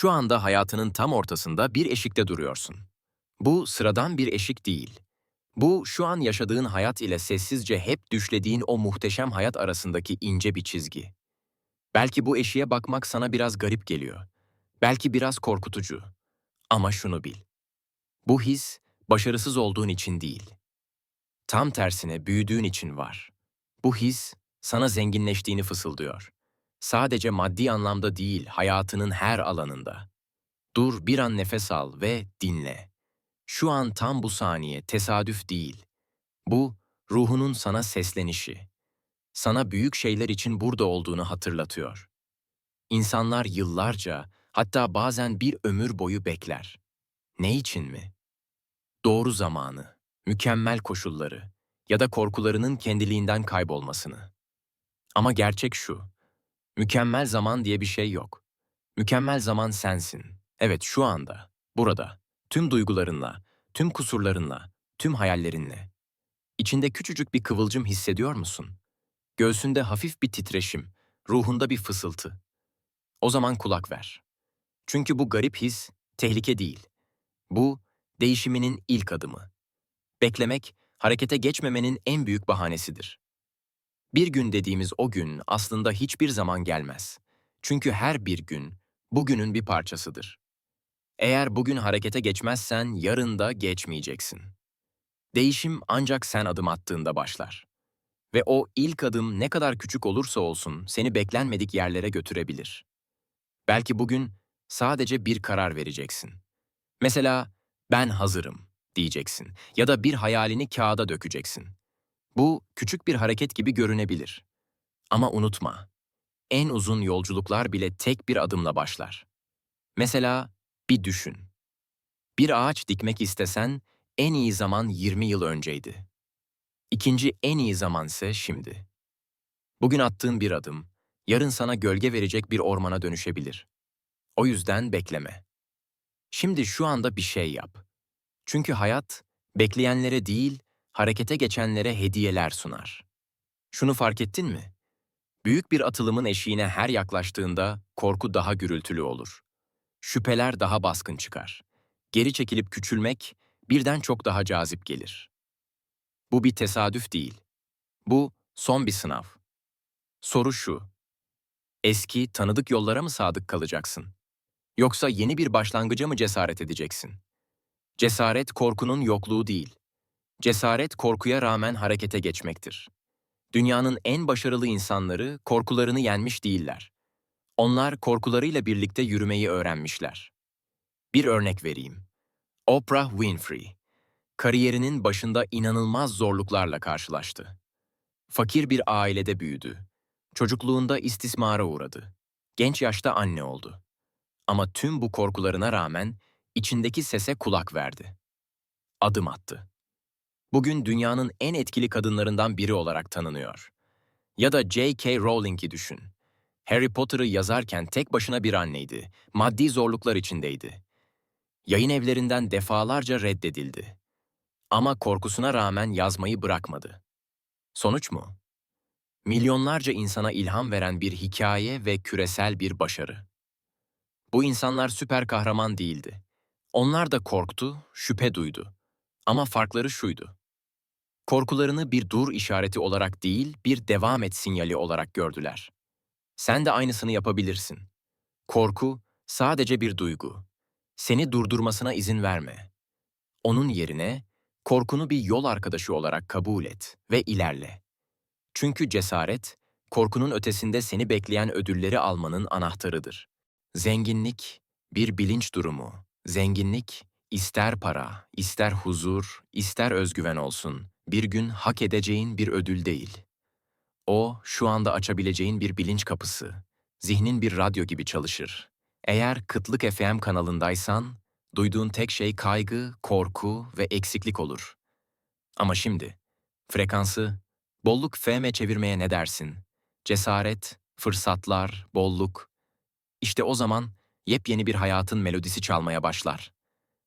Şu anda hayatının tam ortasında bir eşikte duruyorsun. Bu sıradan bir eşik değil. Bu şu an yaşadığın hayat ile sessizce hep düşlediğin o muhteşem hayat arasındaki ince bir çizgi. Belki bu eşiğe bakmak sana biraz garip geliyor. Belki biraz korkutucu. Ama şunu bil. Bu his başarısız olduğun için değil. Tam tersine büyüdüğün için var. Bu his sana zenginleştiğini fısıldıyor. Sadece maddi anlamda değil, hayatının her alanında. Dur bir an nefes al ve dinle. Şu an tam bu saniye tesadüf değil. Bu ruhunun sana seslenişi. Sana büyük şeyler için burada olduğunu hatırlatıyor. İnsanlar yıllarca, hatta bazen bir ömür boyu bekler. Ne için mi? Doğru zamanı, mükemmel koşulları ya da korkularının kendiliğinden kaybolmasını. Ama gerçek şu, mükemmel zaman diye bir şey yok. Mükemmel zaman sensin. Evet şu anda, burada, tüm duygularınla, tüm kusurlarınla, tüm hayallerinle. İçinde küçücük bir kıvılcım hissediyor musun? Göğsünde hafif bir titreşim, ruhunda bir fısıltı. O zaman kulak ver. Çünkü bu garip his tehlike değil. Bu değişiminin ilk adımı. Beklemek, harekete geçmemenin en büyük bahanesidir. Bir gün dediğimiz o gün aslında hiçbir zaman gelmez. Çünkü her bir gün bugünün bir parçasıdır. Eğer bugün harekete geçmezsen yarın da geçmeyeceksin. Değişim ancak sen adım attığında başlar. Ve o ilk adım ne kadar küçük olursa olsun seni beklenmedik yerlere götürebilir. Belki bugün sadece bir karar vereceksin. Mesela ben hazırım diyeceksin ya da bir hayalini kağıda dökeceksin. Bu küçük bir hareket gibi görünebilir. Ama unutma, en uzun yolculuklar bile tek bir adımla başlar. Mesela bir düşün. Bir ağaç dikmek istesen en iyi zaman 20 yıl önceydi. İkinci en iyi zaman ise şimdi. Bugün attığın bir adım, yarın sana gölge verecek bir ormana dönüşebilir. O yüzden bekleme. Şimdi şu anda bir şey yap. Çünkü hayat, bekleyenlere değil, harekete geçenlere hediyeler sunar. Şunu fark ettin mi? Büyük bir atılımın eşiğine her yaklaştığında korku daha gürültülü olur. Şüpheler daha baskın çıkar. Geri çekilip küçülmek birden çok daha cazip gelir. Bu bir tesadüf değil. Bu son bir sınav. Soru şu. Eski, tanıdık yollara mı sadık kalacaksın? Yoksa yeni bir başlangıca mı cesaret edeceksin? Cesaret korkunun yokluğu değil. Cesaret korkuya rağmen harekete geçmektir. Dünyanın en başarılı insanları korkularını yenmiş değiller. Onlar korkularıyla birlikte yürümeyi öğrenmişler. Bir örnek vereyim. Oprah Winfrey. Kariyerinin başında inanılmaz zorluklarla karşılaştı. Fakir bir ailede büyüdü. Çocukluğunda istismara uğradı. Genç yaşta anne oldu. Ama tüm bu korkularına rağmen içindeki sese kulak verdi. Adım attı. Bugün dünyanın en etkili kadınlarından biri olarak tanınıyor. Ya da J.K. Rowling'i düşün. Harry Potter'ı yazarken tek başına bir anneydi, maddi zorluklar içindeydi. Yayın evlerinden defalarca reddedildi. Ama korkusuna rağmen yazmayı bırakmadı. Sonuç mu? Milyonlarca insana ilham veren bir hikaye ve küresel bir başarı. Bu insanlar süper kahraman değildi. Onlar da korktu, şüphe duydu. Ama farkları şuydu. Korkularını bir dur işareti olarak değil, bir devam et sinyali olarak gördüler. Sen de aynısını yapabilirsin. Korku sadece bir duygu. Seni durdurmasına izin verme. Onun yerine korkunu bir yol arkadaşı olarak kabul et ve ilerle. Çünkü cesaret, korkunun ötesinde seni bekleyen ödülleri almanın anahtarıdır. Zenginlik bir bilinç durumu. Zenginlik ister para, ister huzur, ister özgüven olsun, bir gün hak edeceğin bir ödül değil. O, şu anda açabileceğin bir bilinç kapısı. Zihnin bir radyo gibi çalışır. Eğer Kıtlık FM kanalındaysan, duyduğun tek şey kaygı, korku ve eksiklik olur. Ama şimdi, frekansı, bolluk FM çevirmeye ne dersin? Cesaret, fırsatlar, bolluk. İşte o zaman yepyeni bir hayatın melodisi çalmaya başlar.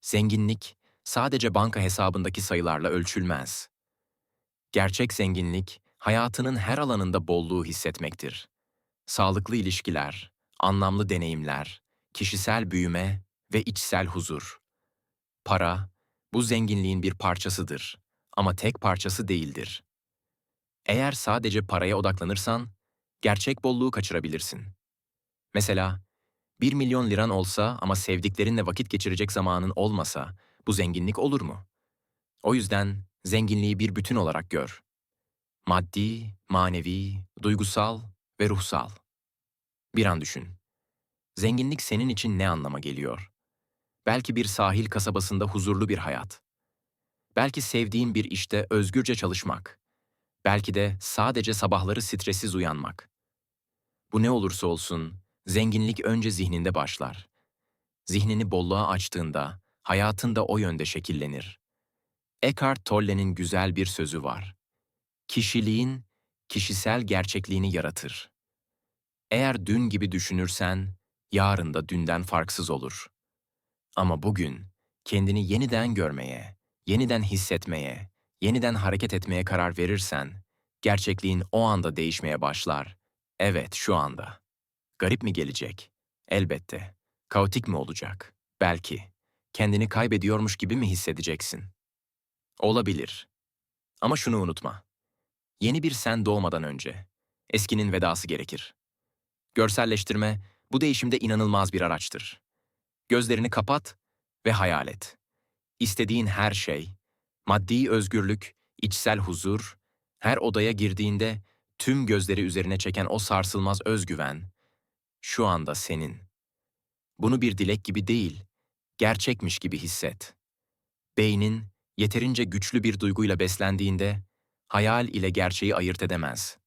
Zenginlik sadece banka hesabındaki sayılarla ölçülmez. Gerçek zenginlik, hayatının her alanında bolluğu hissetmektir. Sağlıklı ilişkiler, anlamlı deneyimler, kişisel büyüme ve içsel huzur. Para, bu zenginliğin bir parçasıdır ama tek parçası değildir. Eğer sadece paraya odaklanırsan, gerçek bolluğu kaçırabilirsin. Mesela, 1 milyon liran olsa ama sevdiklerinle vakit geçirecek zamanın olmasa, bu zenginlik olur mu? O yüzden zenginliği bir bütün olarak gör. Maddi, manevi, duygusal ve ruhsal. Bir an düşün. Zenginlik senin için ne anlama geliyor? Belki bir sahil kasabasında huzurlu bir hayat. Belki sevdiğin bir işte özgürce çalışmak. Belki de sadece sabahları stressiz uyanmak. Bu ne olursa olsun, zenginlik önce zihninde başlar. Zihnini bolluğa açtığında, hayatın da o yönde şekillenir. Eckhart Tolle'nin güzel bir sözü var. Kişiliğin, kişisel gerçekliğini yaratır. Eğer dün gibi düşünürsen, yarın da dünden farksız olur. Ama bugün kendini yeniden görmeye, yeniden hissetmeye, yeniden hareket etmeye karar verirsen, gerçekliğin o anda değişmeye başlar. Evet, şu anda. Garip mi gelecek? Elbette. Kaotik mi olacak? Belki. Kendini kaybediyormuş gibi mi hissedeceksin? Olabilir. Ama şunu unutma. Yeni bir sen doğmadan önce. Eskinin vedası gerekir. Görselleştirme, bu değişimde inanılmaz bir araçtır. Gözlerini kapat ve hayal et. İstediğin her şey, maddi özgürlük, içsel huzur, her odaya girdiğinde tüm gözleri üzerine çeken o sarsılmaz özgüven, şu anda senin. Bunu bir dilek gibi değil, gerçekmiş gibi hisset. Beynin yeterince güçlü bir duyguyla beslendiğinde, hayal ile gerçeği ayırt edemez.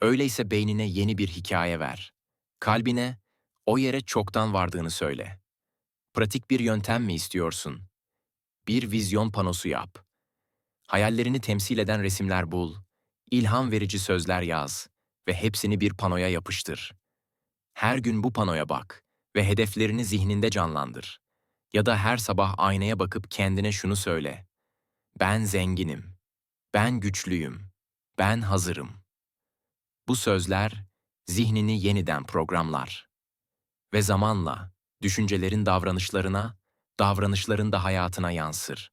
Öyleyse beynine yeni bir hikaye ver. Kalbine, o yere çoktan vardığını söyle. Pratik bir yöntem mi istiyorsun? Bir vizyon panosu yap. Hayallerini temsil eden resimler bul, ilham verici sözler yaz ve hepsini bir panoya yapıştır. Her gün bu panoya bak ve hedeflerini zihninde canlandır. Ya da her sabah aynaya bakıp kendine şunu söyle. Ben zenginim. Ben güçlüyüm. Ben hazırım. Bu sözler zihnini yeniden programlar. Ve zamanla düşüncelerin davranışlarına, davranışların da hayatına yansır.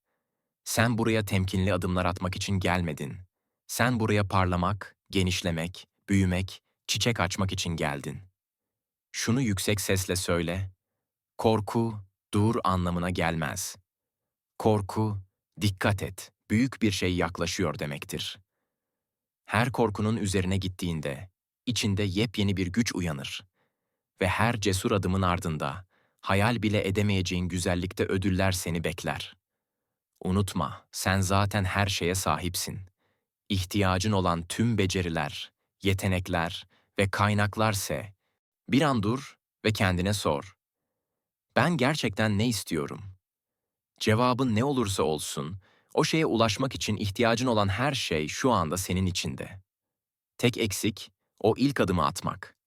Sen buraya temkinli adımlar atmak için gelmedin. Sen buraya parlamak, genişlemek, büyümek, çiçek açmak için geldin. Şunu yüksek sesle söyle. Korku, dur anlamına gelmez. Korku, dikkat et, büyük bir şey yaklaşıyor demektir. Her korkunun üzerine gittiğinde, içinde yepyeni bir güç uyanır. Ve her cesur adımın ardında, hayal bile edemeyeceğin güzellikte ödüller seni bekler. Unutma, sen zaten her şeye sahipsin. İhtiyacın olan tüm beceriler, yetenekler ve kaynaklarse, bir an dur ve kendine sor. Ben gerçekten ne istiyorum? Cevabın ne olursa olsun, o şeye ulaşmak için ihtiyacın olan her şey şu anda senin içinde. Tek eksik, o ilk adımı atmak.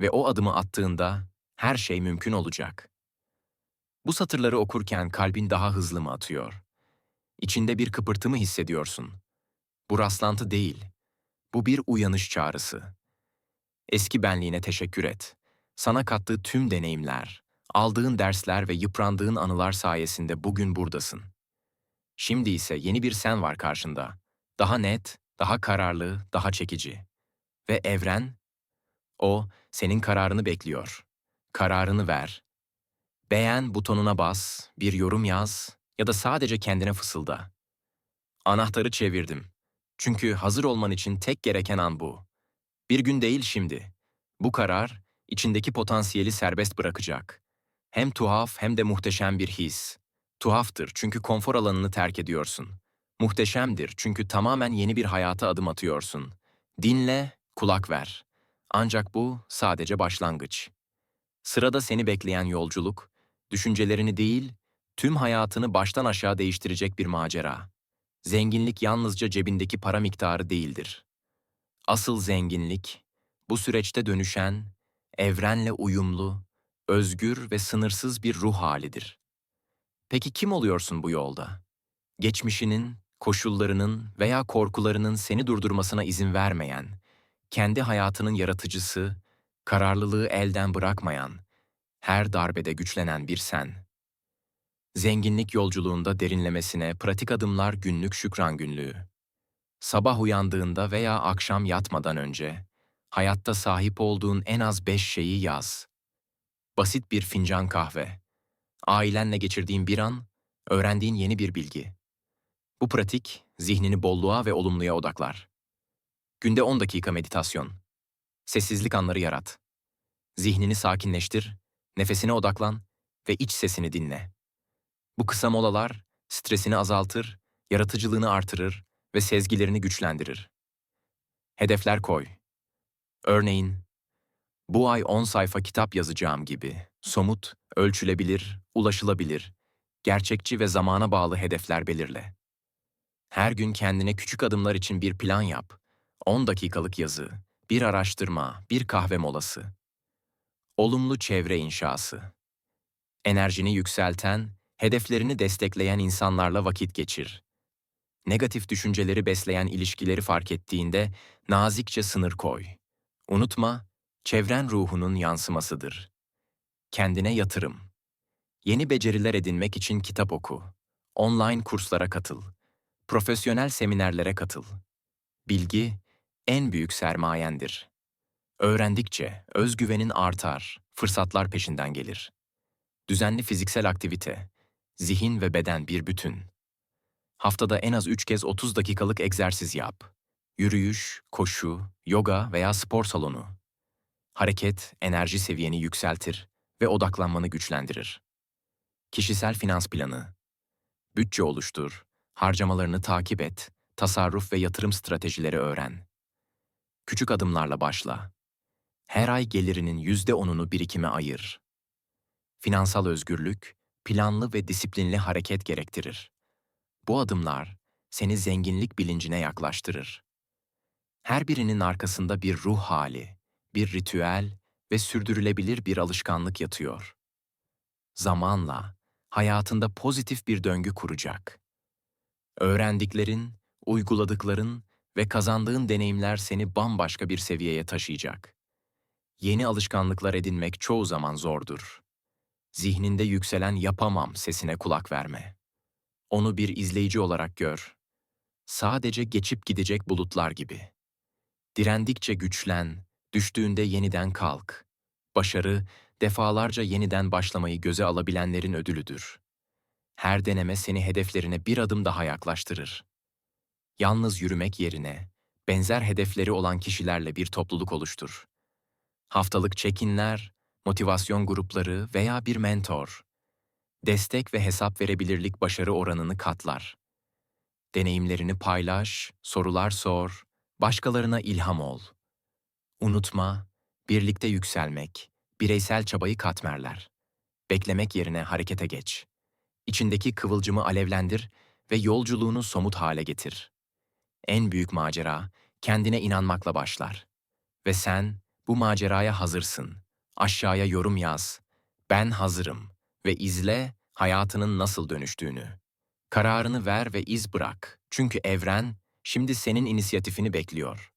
Ve o adımı attığında her şey mümkün olacak. Bu satırları okurken kalbin daha hızlı mı atıyor? İçinde bir kıpırtı mı hissediyorsun? Bu rastlantı değil. Bu bir uyanış çağrısı. Eski benliğine teşekkür et. Sana kattığı tüm deneyimler, aldığın dersler ve yıprandığın anılar sayesinde bugün buradasın. Şimdi ise yeni bir sen var karşında. Daha net, daha kararlı, daha çekici. Ve evren, o senin kararını bekliyor. Kararını ver. Beğen butonuna bas, bir yorum yaz ya da sadece kendine fısılda. Anahtarı çevirdim. Çünkü hazır olman için tek gereken an bu. Bir gün değil şimdi. Bu karar, içindeki potansiyeli serbest bırakacak. Hem tuhaf hem de muhteşem bir his. Tuhaftır çünkü konfor alanını terk ediyorsun. Muhteşemdir çünkü tamamen yeni bir hayata adım atıyorsun. Dinle, kulak ver. Ancak bu sadece başlangıç. Sırada seni bekleyen yolculuk, düşüncelerini değil, tüm hayatını baştan aşağı değiştirecek bir macera. Zenginlik yalnızca cebindeki para miktarı değildir. Asıl zenginlik, bu süreçte dönüşen, evrenle uyumlu, özgür ve sınırsız bir ruh halidir. Peki kim oluyorsun bu yolda? Geçmişinin, koşullarının veya korkularının seni durdurmasına izin vermeyen, kendi hayatının yaratıcısı, kararlılığı elden bırakmayan, Her darbede güçlenen bir sen. Zenginlik yolculuğunda derinlemesine pratik adımlar günlük şükran günlüğü. Sabah uyandığında veya akşam yatmadan önce hayatta sahip olduğun en az beş şeyi yaz. Basit bir fincan kahve, ailenle geçirdiğin bir an, öğrendiğin yeni bir bilgi. Bu pratik zihnini bolluğa ve olumluya odaklar. Günde 10 dakika meditasyon. Sessizlik anları yarat. Zihnini sakinleştir, nefesine odaklan ve iç sesini dinle. Bu kısa molalar stresini azaltır, yaratıcılığını artırır ve sezgilerini güçlendirir. Hedefler koy. Örneğin, bu ay 10 sayfa kitap yazacağım gibi somut, ölçülebilir, ulaşılabilir, gerçekçi ve zamana bağlı hedefler belirle. Her gün kendine küçük adımlar için bir plan yap. 10 dakikalık yazı, bir araştırma, bir kahve molası. Olumlu çevre inşası. Enerjini yükselten, hedeflerini destekleyen insanlarla vakit geçir. Negatif düşünceleri besleyen ilişkileri fark ettiğinde nazikçe sınır koy. Unutma, çevren ruhunun yansımasıdır. Kendine yatırım. Yeni beceriler edinmek için kitap oku. Online kurslara katıl. Profesyonel seminerlere katıl. Bilgi en büyük sermayendir. Öğrendikçe özgüvenin artar, fırsatlar peşinden gelir. Düzenli fiziksel aktivite, zihin ve beden bir bütün. Haftada en az 3 kez 30 dakikalık egzersiz yap. Yürüyüş, koşu, yoga veya spor salonu. Hareket enerji seviyeni yükseltir ve odaklanmanı güçlendirir. Kişisel finans planı. Bütçe oluştur, harcamalarını takip et, tasarruf ve yatırım stratejileri öğren. Küçük adımlarla başla. Her ay gelirinin yüzde onunu birikime ayır. Finansal özgürlük, planlı ve disiplinli hareket gerektirir. Bu adımlar seni zenginlik bilincine yaklaştırır. Her birinin arkasında bir ruh hali, bir ritüel ve sürdürülebilir bir alışkanlık yatıyor. Zamanla hayatında pozitif bir döngü kuracak. Öğrendiklerin, uyguladıkların ve kazandığın deneyimler seni bambaşka bir seviyeye taşıyacak. Yeni alışkanlıklar edinmek çoğu zaman zordur. Zihninde yükselen yapamam sesine kulak verme. Onu bir izleyici olarak gör. Sadece geçip gidecek bulutlar gibi. Direndikçe güçlen, düştüğünde yeniden kalk. Başarı, defalarca yeniden başlamayı göze alabilenlerin ödülüdür. Her deneme seni hedeflerine bir adım daha yaklaştırır. Yalnız yürümek yerine, benzer hedefleri olan kişilerle bir topluluk oluştur. Haftalık check-inler, motivasyon grupları veya bir mentor. Destek ve hesap verebilirlik başarı oranını katlar. Deneyimlerini paylaş, sorular sor, başkalarına ilham ol. Unutma, birlikte yükselmek, bireysel çabayı katmerler. Beklemek yerine harekete geç. İçindeki kıvılcımı alevlendir ve yolculuğunu somut hale getir. En büyük macera kendine inanmakla başlar. Ve sen bu maceraya hazırsın. Aşağıya yorum yaz. Ben hazırım ve izle hayatının nasıl dönüştüğünü. Kararını ver ve iz bırak. Çünkü evren şimdi senin inisiyatifini bekliyor.